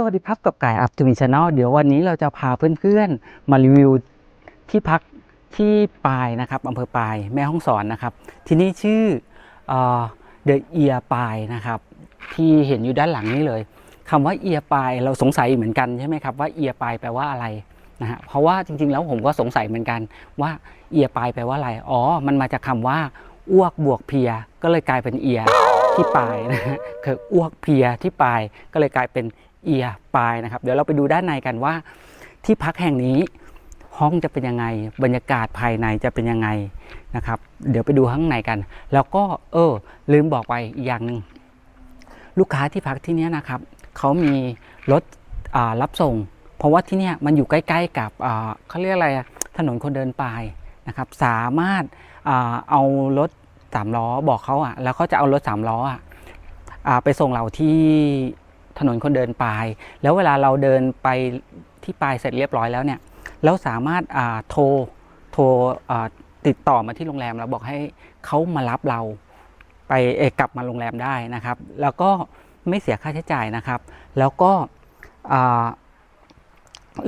สวัสดีครับกับไก่อัพทูมิชแนลเดี๋ยววันนี้เราจะพาเพื่อนๆ มารีวิวที่พักที่ปายนะครับอำเภอปายแม่ห้องสอนนะครับ ที่นี่ชื่อเดอะเอียปายนะครับ ที่เห็นอยู่ด้านหลังนี้เลยคำว่าเอียปายเราสงสัยเหมือนกันใช่ไหมครับว่าเอียปายแปลว่าอะไรนะฮะเพราะว่าจริงๆแล้วผมก็สงสัยเหมือนกันว่าเอียปายแปลว่าอะไรอ๋อ มันมาจากคำว่าอ้วกบวกเพีย ก็เลยกลายเป็นเอียที่ปลายนะฮะคืออ้วกเพียที่ปลายก็เลยกลายเป็น เอียปลายนะครับ เดี๋ยวเราไปดูด้านในกันว่า ที่พักแห่งนี้ห้องจะเป็นยังไง บรรยากาศภายในจะเป็นยังไงนะครับ เดี๋ยวไปดูข้างในกัน แล้วก็เออลืมบอกไปอีกอย่างหนึ่งลูกค้าที่พักที่นี้นะครับเขามีรถรับส่ง เพราะว่าที่นี้ยมันอยู่ใกล้ ๆ กับเขาเรียกอะไรถนนคนเดินปลายนะครับ สามารถเอารถสามล้อบอกเขาอะแล้วเขาจะเอารถสามล้ออะไปส่งเราที่ ถนนคนเดินปลาย แล้วเวลาเราเดินไปที่ปลายเสร็จเรียบร้อยแล้วเนี่ยเราสามารถโทรโทรติดต่อมาที่โรงแรมแล้วบอกให้เขามารับเราไปเอกลับมาโรงแรมได้นะครับ แล้วก็ไม่เสียค่าใช้จ่ายนะครับ แล้วก็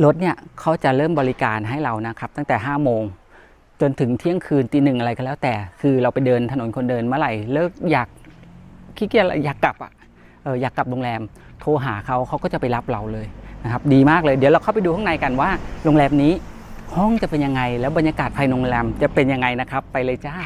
รถเนี่ยเขาจะเริ่มบริการให้เรานะครับ ตั้งแต่ 5 โมง จนถึงเที่ยงคืนตีหนึ่งอะไรก็แล้วแต่ คือเราไปเดินถนนคนเดินเมื่อไหร่เลิกอยากขี้เกียจอยากกลับอะ อออยากกลับโรงแรม โทรหาเขาเขาก็จะไปรับเราเลยนะครับดีมากเลยเดี๋ยวเราเข้าไปดูข้างในกันว่าโรงแรมนี้ห้องจะเป็นยังไง แล้วบรรยากาศภายในโรงแรมจะเป็นยังไงนะครับ ไปเลยจ้า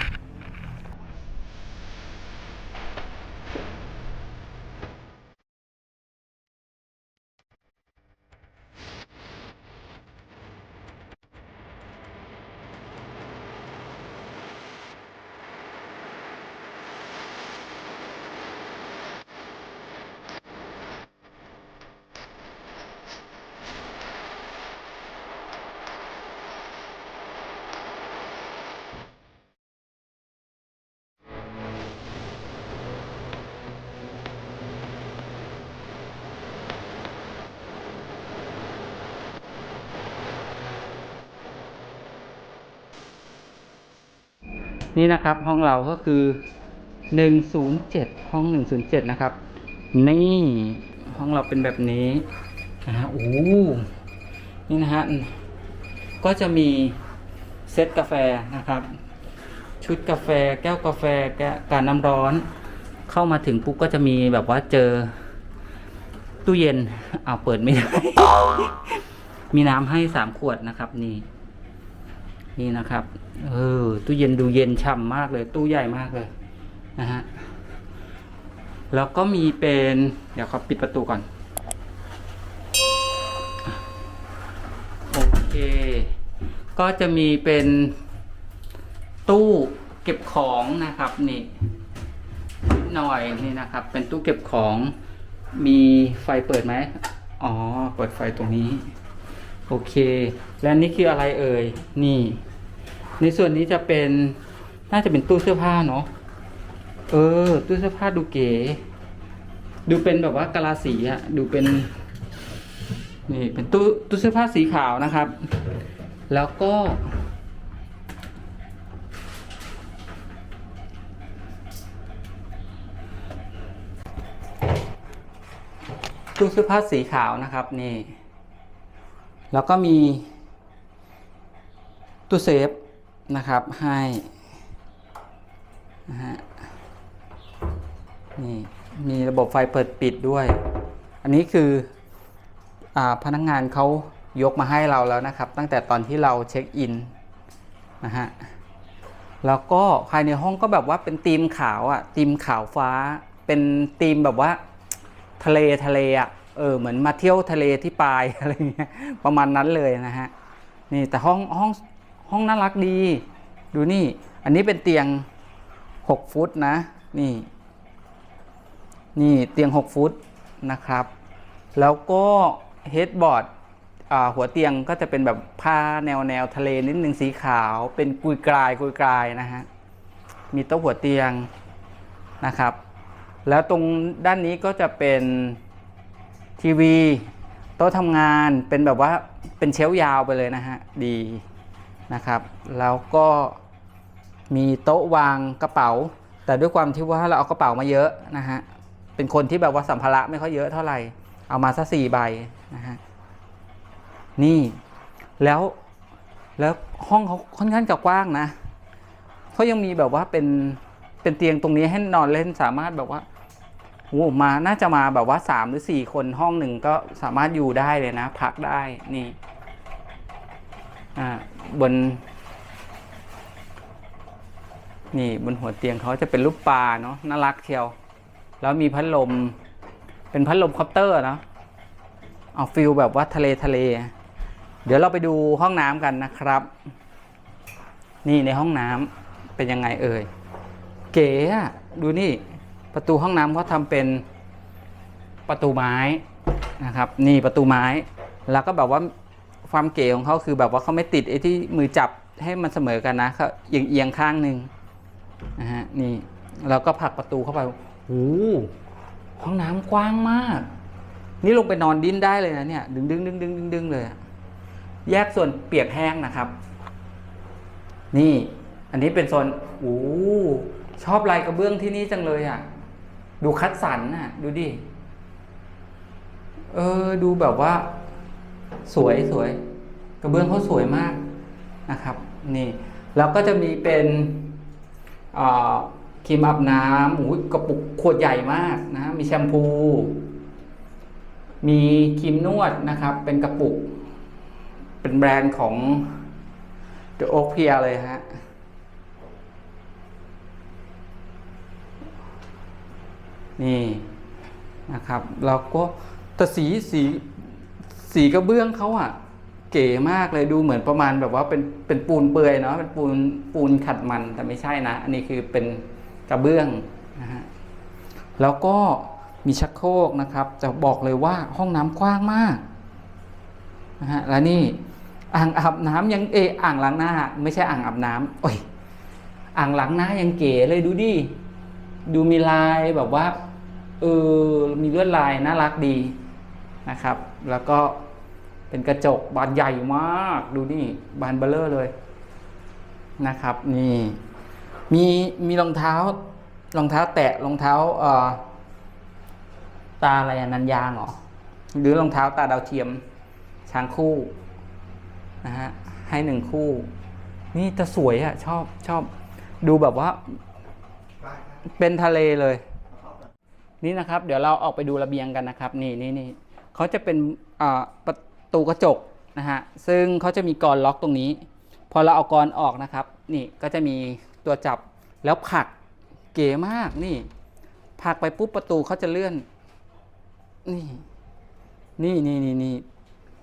นี่นะครับห้องเราก็คือ 107 ห้อง 107 นะครับ นี่ห้องเราเป็นแบบนี้นะฮะโอ้นี่นะฮะก็จะมีเซตกาแฟนะครับ ชุดกาแฟแก้วกาแฟแก้วการน้ำร้อน เข้ามาถึงปุ๊บก็จะมีแบบว่าเจอตู้เย็นเอาเปิดไม่ได้ มีน้ำให้สามขวดนะครับนี่ นี่นะครับ เออตู้เย็นดูเย็นฉ่ำมากเลย ตู้ใหญ่มากเลยนะฮะแล้วก็มีเป็น เดี๋ยวเขาปิดประตูก่อน โอเค ก็จะมีเป็นตู้เก็บของนะครับนี่นิดหน่อยนี่นะครับ เป็นตู้เก็บของมีไฟเปิดไหมอ๋อ เปิดไฟตรงนี้ โอเค และนี่คืออะไรเอ่ย นี่ ในส่วนนี้จะเป็น น่าจะเป็นตู้เสื้อผ้าเนาะ เออ ตู้เสื้อผ้าดูเก๋ ดูเป็นแบบว่ากะลาสีอะดูเป็น นี่เป็นตู้ตู้เสื้อผ้าสีขาวนะครับ แล้วก็ ตู้เสื้อผ้าสีขาวนะครับ นี่ แล้วก็มีตู้เซฟนะครับให้นะฮะนี่มีระบบไฟเปิดปิดด้วย อันนี้คืออาพนักงงานเขายกมาให้เราแล้วนะครับ ตั้งแต่ตอนที่เราเช็คอินนะฮะแล้วก็ภายในห้องก็แบบว่าเป็นธีมขาวอะธีมขาวฟ้า เป็นธีมแบบว่า ทะเลทะเลอะ เออเหมือนมาเที่ยวทะเลที่ปลายอะไรเงี้ยประมาณนั้นเลยนะฮะนี่แต่ห้องห้องห้องน่ารักดี ดูนี่ อันนี้เป็นเตียง 6 ฟุตนะ นี่ นี่เตียง 6 ฟุตนะครับ แล้วก็เฮดบอร์ดหัวเตียงก็จะเป็นแบบผ้าแนวแนวทะเลนิดหนึ่งสีขาว เป็นกุยกลายกุยกลายนะฮะมีโต๊ะหัวเตียงนะครับ แล้วตรงด้านนี้ก็จะเป็น ทีวีโต๊ะทำงานเป็นแบบว่าเป็นเชลยาวไปเลยนะฮะ ดีนะครับ แล้วก็มีโต๊ะวางกระเป๋า แต่ด้วยความที่ว่าเราเอากระเป๋ามาเยอะนะฮะ เป็นคนที่แบบว่าสัมภาระไม่ค่อยเยอะเท่าไหร่ เอามาซะสี่ใบนะฮะ นี่แล้วแล้วห้องเขาค่อนข้างจะกว้างนะเขายังมีแบบว่าเป็นเป็นเตียงตรงนี้ให้นอนเล่นสามารถแบบว่า โอ้มาน่าจะมาแบบว่าสามหรือสี่คนห้องหนึ่งก็สามารถอยู่ได้เลยนะ พักได้นี่อ่าบน นี่บนหัวเตียงเขาจะเป็นรูปปลาเนาะน่ารักเชียว แล้วมีพัดลม เป็นพัดลมคอปเตอร์เนาะเอาฟิลแบบว่าทะเลทะเล เดี๋ยวเราไปดูห้องน้ำกันนะครับ นี่ในห้องน้ำเป็นยังไงเอ่ย เก๋อะดูนี่ ประตูห้องน้ำเขาทำเป็นประตูไม้นะครับนี่ประตูไม้ แล้วก็แบบว่าความเก๋ของเขาคือแบบว่าเขาไม่ติดไอ้ที่มือจับให้มันเสมอกันนะเขาเอียงเอียงข้างหนึ่งนะฮะนี่เราก็ผลักประตูเข้าไปโอ้ห้องน้ำกว้างมาก นี่ลงไปนอนดิ้นได้เลยนะเนี่ยดึงดึงดึงดึงดึงดึงเลยอะแยกส่วนเปียกแห้งนะครับ นี่ อันนี้เป็นโซนโอ้ชอบลายกระเบื้องที่นี่จังเลยอะ ดูคัดสรรน่ะ ดูดิ เออ ดูแบบว่า สวยสวย กระเบื้องเขาสวยมากนะครับ นี่ แล้วก็จะมีเป็นครีมอาบน้ำหูกระปุกขวดใหญ่มากนะ มีแชมพู มีครีมนวดนะครับ เป็นกระปุก เป็นแบรนด์ของ The Oak p i e r เลยฮะ นี่นะครับแล้วก็แต่สีสีสีกระเบื้องเขาอะเก๋มากเลยดูเหมือนประมาณแบบว่าเป็นเป็นปูนเปื่อยเนาะเป็นปูนปูนขัดมันแต่ไม่ใช่นะ อันนี้คือเป็นกระเบื้องนะฮะแล้วก็มีชักโครกนะครับจะบอกเลยว่าห้องน้ำกว้างมากนะฮะแล้วนี่อ่างอาบน้ำยังเอออ่างล้างหน้า ไม่ใช่อ่างอาบน้ำโอ้ยอ่างล้างหน้ายังเก๋เลยดูดิ ดูมีลายแบบว่าเออมีลวดลายน่ารักดีนะครับ แล้วก็เป็นกระจกบานใหญ่มากดูนี่บานเบลเลอร์เลยนะครับนี่มีมีรองเท้ารองเท้าแตะรองเท้าเอ่อตาอะไรนันยางเหรอหรือรองเท้าตาดาวเทียมช้างคู่นะฮะให้หนึ่งคู่ นี่จะสวยอะชอบชอบดูแบบว่า เป็นทะเลเลย นี่นะครับ เดี๋ยวเราออกไปดูระเบียงกันนะครับ นี่นี่นี่เขาจะเป็นประตูกระจกนะฮะซึ่งเขาจะมีกรล็อกตรงนี้ พอเราเอากรออกนะครับ นี่ก็จะมีตัวจับแล้วผลักเก๋มากนี่ผลักไปปุ๊บประตูเขาจะเลื่อน นี่ นี่นี่นี่นี่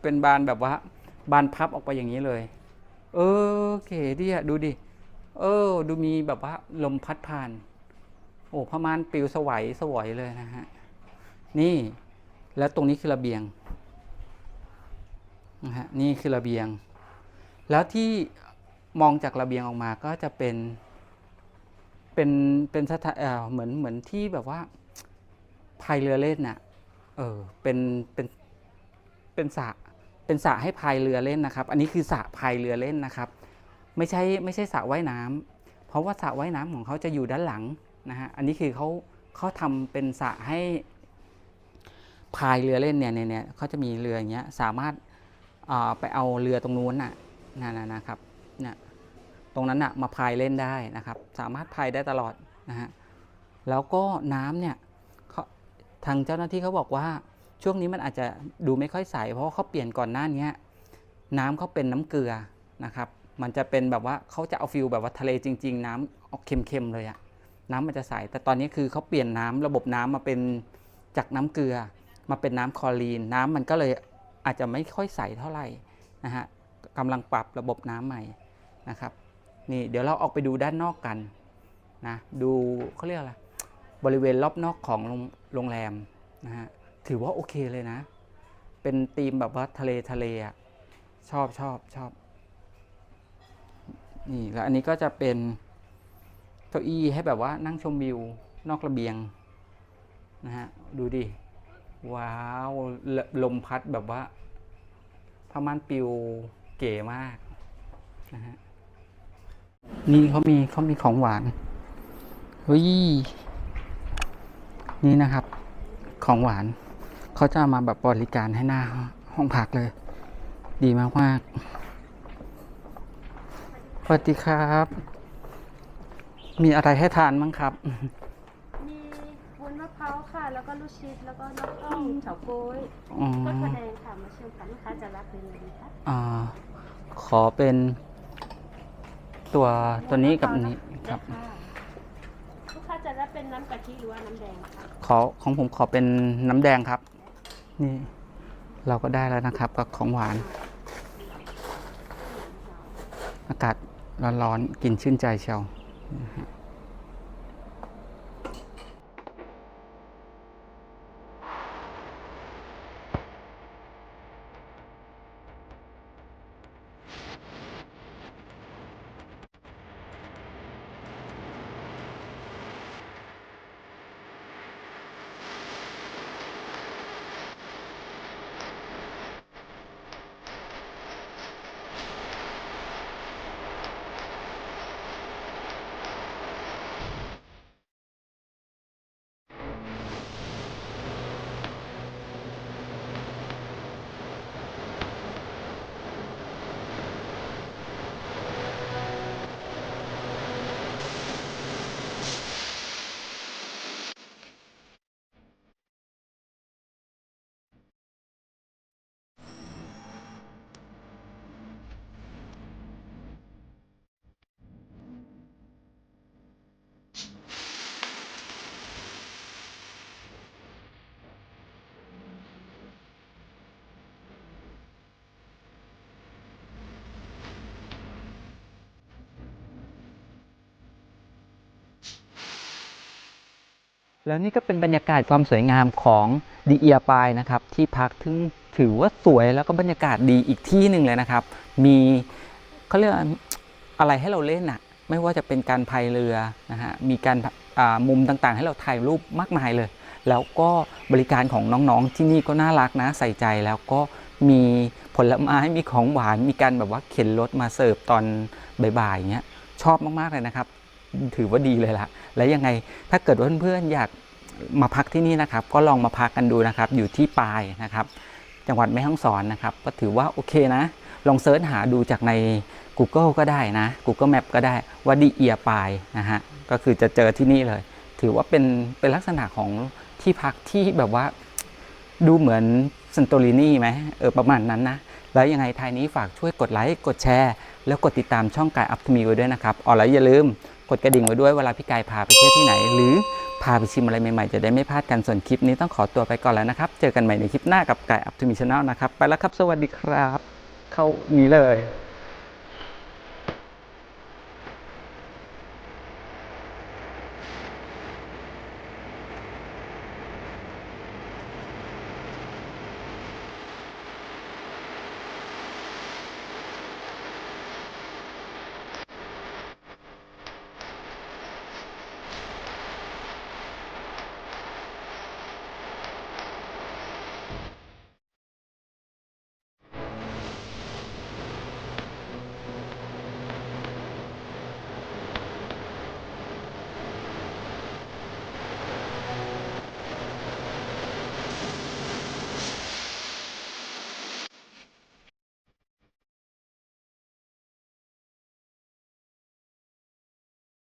เป็นบานแบบว่า บานพับออกไปอย่างนี้เลย เออเก๋ดีอะดูดิเออ ดูมีแบบว่าลมพัดผ่าน โอ้พม่านปลิวสวัยสวยเลยนะฮะ นี่แล้วตรงนี้คือระเบียงนะฮะนี่คือระเบียง แล้วที่มองจากระเบียงออกมาก็จะเป็น เป็นเป็นสถานเหมือนเหมือนที่แบบว่าพายเรือเล่นน่ะเออเป็นเป็นเป็นสระเป็นสระให้พายเรือเล่นนะครับ อันนี้คือสระพายเรือเล่นนะครับ ไม่ใช่ไม่ใช่สระว่ายน้ำเพราะว่าสระว่ายน้ำของเขาจะอยู่ด้านหลัง นะฮะอันนี้คือเขาเขาทำเป็นสระให้พายเรือเล่นเนี่ยเนี่ยเนี่ยเขาจะมีเรืออย่างเงี้ยสามารถไปเอาเรือตรงนู้นน่ะนั่นะนะครับเนี่ยตรงนั้นน่ะมาพายเล่นได้นะครับ สามารถพายได้ตลอดนะฮะแล้วก็น้ำเนี่ยทางเจ้าหน้าที่เขาบอกว่าช่วงนี้มันอาจจะดูไม่ค่อยใส เพราะเขาเปลี่ยนก่อนหน้านี้น้ำเขาเป็นน้ำเกลือนะครับ มันจะเป็นแบบว่าเขาจะเอาฟิลแบบว่าทะเลจริง ๆ น้ำออกเค็มๆเลยอะ น้ำมันจะใส แต่ตอนนี้คือเขาเปลี่ยนน้ำระบบน้ำมาเป็นจากน้ำเกลือ มาเป็นน้ำคลอรีน น้ำมันก็เลยอาจจะไม่ค่อยใสเท่าไหร่นะฮะกำลังปรับระบบน้ำใหม่นะครับนี่เดี๋ยวเราออกไปดูด้านนอกกันนะดูเขาเรียกอะไรบริเวณรอบนอกของโรงงแรมนะฮะถือว่าโอเคเลยนะ เป็นธีมแบบว่าทะเลทะเลอะชอบชอบชอบนี่แล้วอันนี้ก็จะเป็น เก้าอี้ให้แบบว่านั่งชมวิวนอกระเบียงนะฮะดูดิ ว้าวลลมพัดแบบว่าผ้าม่านปิวเก๋มากนะฮะนี่เขามีเขามีของหวานเฮ้ยนี่นะครับ ของหวานเขาจะมาแบบบริการให้หน้าห้องพักเลย ดีมากมากสวัสดีครับ มีอะไรให้ทานมั้งครับ มีวุ้นมะพร้าวค่ะ แล้วก็ลูกชิดแล้วก็น้ำต้มเฉาก๊วยอ๋อ ก็ถั่วแดงค่ะ มาเชิญค่ะลูกค้าจะรับเป็นอะไรดีคะอ่า ขอเป็นตัวตัวนี้กับอันนี้ครับ ได้ค่ะลูกค้าจะรับเป็นน้ำกะทิหรือว่าน้ำแดงคะขอของผมขอเป็นน้ำแดงครับ นี่เราก็ได้แล้วนะครับกับของหวาน อากาศร้อนๆกินชื่นใจเชียวนะฮะ แล้วนี่ก็เป็นบรรยากาศความสวยงามของดีเอียปายนะครับที่พักถึงถือว่าสวยแล้วก็บรรยากาศดีอีกที่หนึ่งเลยนะครับ มีเขาเรียกอะไรให้เราเล่นอะไม่ว่าจะเป็นการพายเรือนะฮะมีการมุมต่างๆ ให้เราถ่ายรูปมากมายเลย แล้วก็บริการของน้องๆที่นี่ก็น่ารักนะใส่ใจแล้วก็มีผลไม้มีของหวานมีการแบบว่าเข็นรถมาเสิร์ฟตอนบ่ายๆอย่างเงี้ยชอบมากๆเลยนะครับ ถือว่าดีเลยล่ะและยังไงถ้าเกิดว่าเพื่อนๆอยากมาพักที่นี่นะครับ ก็ลองมาพักกันดูนะครับ อยู่ที่ปายนะครับ จังหวัดแม่ฮ่องสอนนะครับ ก็ถือว่าโอเคนะ ลองเซิร์ชหาดูจากใน Google ก็ได้นะ Google Map ก็ได้ว่าดีเอียปายนะฮะก็คือจะเจอที่นี่เลย ถือว่าเป็นเป็นลักษณะของที่พักที่แบบว่าดูเหมือนซันโตรินีไหมเออประมาณนั้นนะ แล้วยังไงท้ายนี้ฝากช่วยกดไลค์ กดแชร์ แล้วกดติดตามช่องกายอัพทมีไว้ด้วยนะครับอ๋อแล้วอย่าลืม กดกระดิ่งไว้ด้วยเวลาพี่กายพาไปเที่ยวที่ไหน หรือพาไปชิมอะไรใหม่ๆ จะได้ไม่พลาดกันส่วนคลิปนี้ต้องขอตัวไปก่อนแล้วนะครับ เจอกันใหม่ในคลิปหน้ากับกายอัพทูมิชแนลนะครับ ไปแล้วครับ สวัสดีครับ เข้านี้เลย